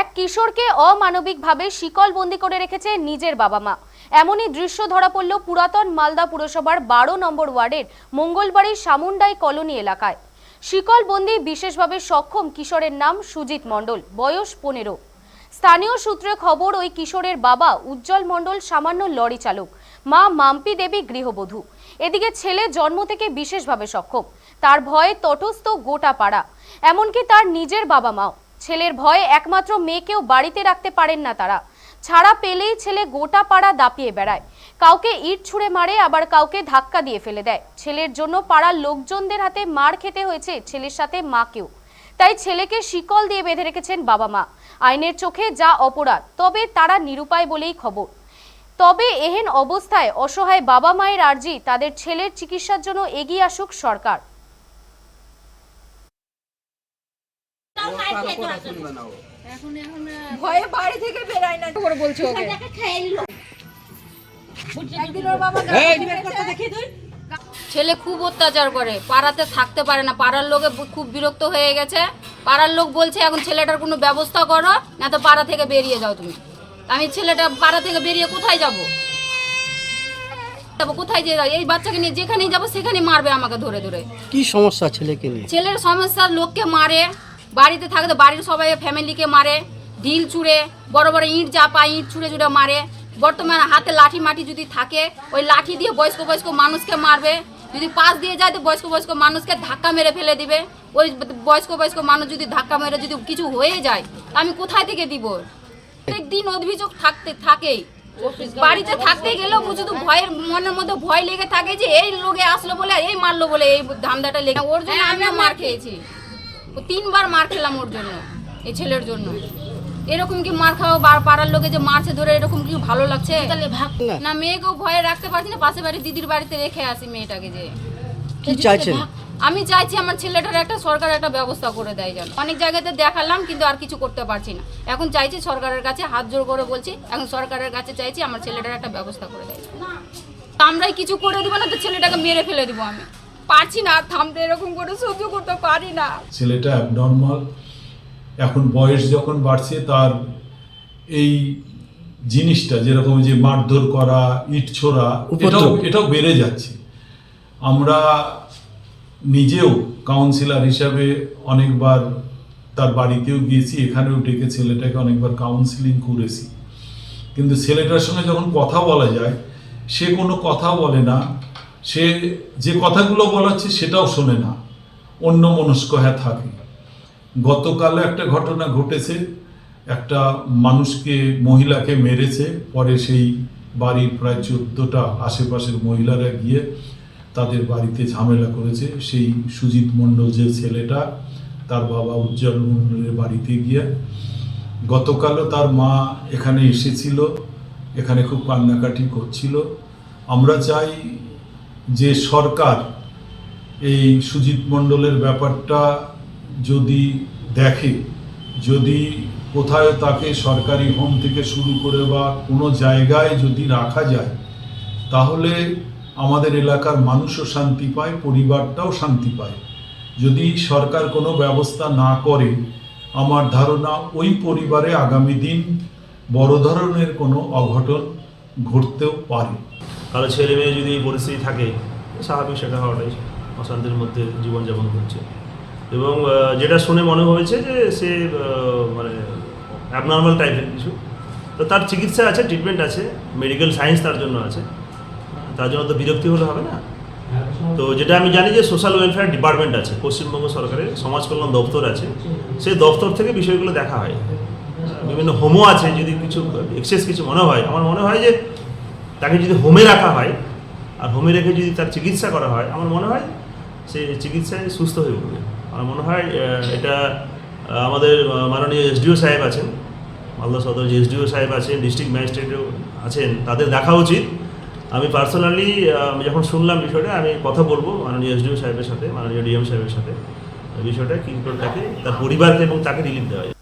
এক কিশোরকে অমানবিকভাবে শিকলবন্দি করে রেখেছে নিজের বাবা মা। এমনই দৃশ্য ধরা পড়ল পুরাতন মালদা পুরসভার বারো নম্বর ওয়ার্ডের মঙ্গলবাড়ির সামুন্ডাই কলোনি এলাকায়। শিকলবন্দি বিশেষভাবে সক্ষম কিশোরের নাম সুজিত মণ্ডল, বয়স পনেরো। স্থানীয় সূত্রে খবর, ওই কিশোরের বাবা উজ্জ্বল মণ্ডল সামান্য লরি চালক। মা মাম্পি দেবী গৃহবধূ। এদিকে ছেলে জন্ম থেকে বিশেষভাবে সক্ষম। তার ভয়ে তটস্থ গোটা পাড়া। এমনকি তার নিজের বাবা মাও। ছেলের ভয়ে একমাত্র মেয়েকেও বাড়িতে রাখতে পারেন না তারা। ছাড়া পেলেই ছেলে গোটা পাড়া দাপিয়ে বেড়ায়। কাউকে ইট ছুঁড়ে মারে, আবার কাউকে ধাক্কা দিয়ে ফেলে দেয়। ছেলের জন্য পাড়ার লোকজনদের হাতে মার খেতে হয়েছে ছেলের সাথে মাকেও। তাই ছেলেকে শিকল দিয়ে বেঁধে রেখেছেন বাবা মা। আইনের চোখে যা অপরাধ, তবে তারা নিরুপায় বলেই খবর। তবে এহেন অবস্থায় অসহায় বাবা মায়ের আর্জি তাদের ছেলের চিকিৎসার জন্য এগিয়ে আসুক সরকার। ভয়ে বাড়ি থেকে বেরায় না। করে বলছো ওকে। একদিন ওর বাবা গাড়ি মেরেছে। ছেলে খুব অত্যাচার করে পাড়াতে থাকতে পারে না। পাড়ার লোকে খুব বিরক্ত হয়ে গেছে। পাড়ার লোক বলছে এখন ছেলেটার কোনো ব্যবস্থা করো না তো পাড়া থেকে বেরিয়ে যাও তুমি। আমি ছেলেটা পাড়া থেকে বেরিয়ে কোথায় যাব? যাব কোথায় যে এই বাচ্চাকে নিয়ে যেখানেই যাব সেখানেই মারবে আমাকে ধরে ধরে। কি সমস্যা ছেলেকে নিয়ে? ছেলের সমস্যা লোককে মারে। বাড়িতে থাকতে বাড়ির সবাই ফ্যামিলিকে মারে ঢিল ছুঁড়ে বড় বড় ইট চাপা ইঁট ছুঁড়ে ছুঁড়ে মারে। বর্তমানে হাতে লাঠি মাটি যদি থাকে ওই লাঠি দিয়ে বয়স্ক বয়স্ক মানুষকে মারবে। যদি পাশ দিয়ে যায় তো বয়স্ক বয়স্ক মানুষকে ধাক্কা মেরে ফেলে দিবে। ওই বয়স্ক বয়স্ক মানুষ যদি ধাক্কা মেরে যদি কিছু হয়ে যায় তা আমি কোথায় থেকে দিব? প্রত্যেকদিন অভিযোগ থাকতে থাকেই। বাড়িতে থাকতে গেলেও শুধু ভয়ের মনের মধ্যে ভয় লেগে থাকে যে এই লোকে আসলো বলে এই মারলো বলে এই ধান্দাটা লেগে ওর জন্য আমিও মার খেয়েছি। ও তিনবার মার খেলাম ওর জন্য এই ছেলের জন্য। এরকম কি মার খাওয়া বার- পাড়ার লোকে যে মারছে ধরে এরকম কি ভালো লাগছে? তাহলে ভাগ না। মেয়েকেও ভয়ে রাখতে পারছি না পাশে বাড়ি দিদির বাড়িতে রেখে আসি মেয়েটাকে যে। কি চাইছেন? আমি চাইছি আমার ছেলেটার একটা সরকার একটা ব্যবস্থা করে দেয় যেন। অনেক জায়গাতে দেখালাম কিন্তু আর কিছু করতে পারছি না। এখন চাইছি সরকারের কাছে হাত জোর করে বলছি এখন সরকারের কাছে চাইছি আমার ছেলেটার একটা ব্যবস্থা করে দেয় তা আমরাই কিছু করে দিব না তো ছেলেটাকে মেরে ফেলে দিব আমি। পারছি না থামতে এরকম করে সহ্য করতে পারি না। ছেলেটা অ্যাবনর্মাল এখন বয়স যখন বাড়ছে তার এই জিনিসটা যেরকম যে মারধর করা ইট ছোড়া এটাও এটাও বেড়ে যাচ্ছে। আমরা নিজেও কাউন্সিলর হিসাবে অনেকবার তার বাড়িতেও গিয়েছি এখানেও ডেকে ছেলেটাকে অনেকবার কাউন্সিলিং করেছি। কিন্তু ছেলেটার সঙ্গে যখন কথা বলা যায় সে কোনো কথা বলে না। সে যে কথাগুলো বলাচ্ছে সেটাও শোনে না। অন্য মনস্ক হয়ে থাকে। গতকাল একটা ঘটনা ঘটেছে। একটা মানুষকে, মহিলাকে মেরেছে। পরে সেই বাড়ির প্রায় চোদ্দোটা আশেপাশের মহিলারা গিয়ে তাদের বাড়িতে ঝামেলা করেছে। সেই সুজিত মণ্ডল যে ছেলেটা, তার বাবা উজ্জ্বল মণ্ডলের বাড়িতে গিয়ে গতকালও তার মা এখানে এসেছিল। এখানে খুব কান্নাকাটি করছিল। আমরা চাই যে সরকার এই সুজিত মণ্ডলের ব্যাপারটা যদি দেখে, যদি কোথায় তাকে সরকারি হোম থেকে শুরু করে বা কোনো জায়গায় যদি রাখা যায়, তাহলে আমাদের এলাকার মানুষও শান্তি পায়, পরিবারটাও শান্তি পায়। যদি সরকার কোনো ব্যবস্থা না করে, আমার ধারণা ওই পরিবারে আগামী দিন বড় ধরনের কোনো অঘটন ঘটতেও পারে। কারও ছেলে মেয়ে যদি এই পরিস্থিতি থাকে, স্বাভাবিক সেটা হওয়াটাই অশান্তির মধ্যে জীবনযাপন করছে। এবং যেটা শুনে মনে হয়েছে যে সে মানে অ্যাবনর্মাল টাইপের কিছু, তো তার চিকিৎসা আছে ট্রিটমেন্ট আছে মেডিকেল সায়েন্স তার জন্য আছে। তার জন্য তো বিরক্তি হলে হবে না। তো যেটা আমি জানি যে সোশ্যাল ওয়েলফেয়ার ডিপার্টমেন্ট আছে, পশ্চিমবঙ্গ সরকারের সমাজ কল্যাণ দপ্তর আছে। সেই দপ্তর থেকে বিষয়গুলো দেখা হয়। বিভিন্ন হোমও আছে, যদি কিছু এক্সেস কিছু মনে হয়। আমার মনে হয় যে তাকে যদি হোমে রাখা হয়, আর হোমে রেখে যদি তার চিকিৎসা করা হয়, আমার মনে হয় সে চিকিৎসায় সুস্থ হয়ে উঠবে। আমার মনে হয় এটা আমাদের মাননীয় এসডিও সাহেব আছেন, মালদা সদর যে এসডিও সাহেব আছেন, ডিস্ট্রিক্ট ম্যাজিস্ট্রেটও আছেন, তাদের দেখা উচিত। আমি পার্সোনালি যখন শুনলাম বিষয়টা, আমি কথা বলব মাননীয় এসডিও সাহেবের সাথে, মাননীয় ডিএম সাহেবের সাথে বিষয়টা কী করে তাকে, তার পরিবারকে এবং তাকে রিলিফ দেওয়া